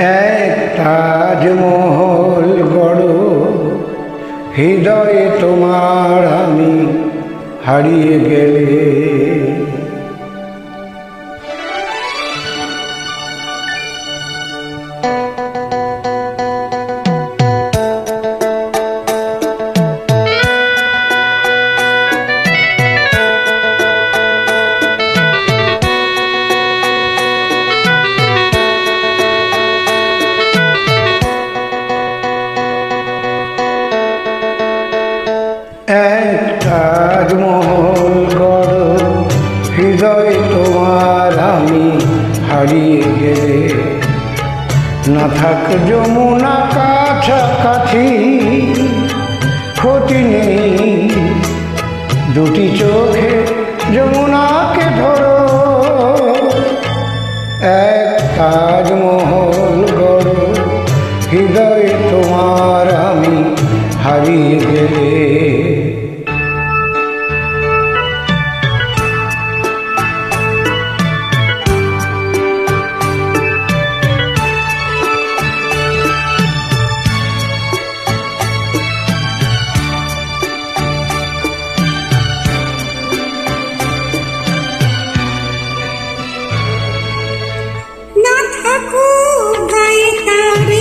এক তাজমহল গড়। হৃদয়ে তোমার আমি হারিয়ে গেলে। তাজমহল গড়, হৃদয় তোমার আমি হারিয়ে গেলে। না থাক যমুনা কাছাকাছি, ক্ষতি নেই। দুটি চোখে যমুনাকে ধরো, এক তাজমহল গড়, হৃদয় তোমার আমি হারিয়ে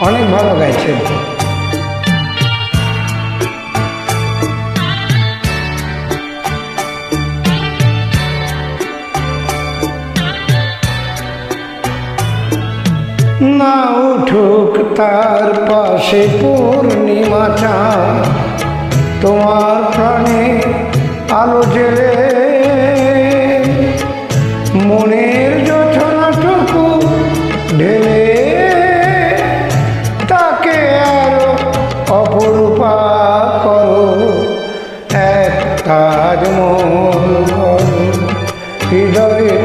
অনেক ভালো গাইছেন না উঠুক তার পাশে পূর্ণিমা চাঁদ তোমার প্রাণে আলো জেলে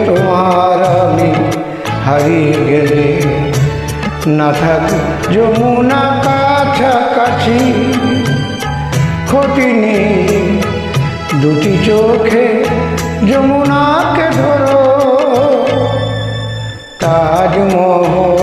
তোমার আমি হারিয়ে গেলে না থাক যমুনা কাছাকাছি। ক্ষতি নেই দুটি চোখে যমুনাকে ধরো। তাজমহল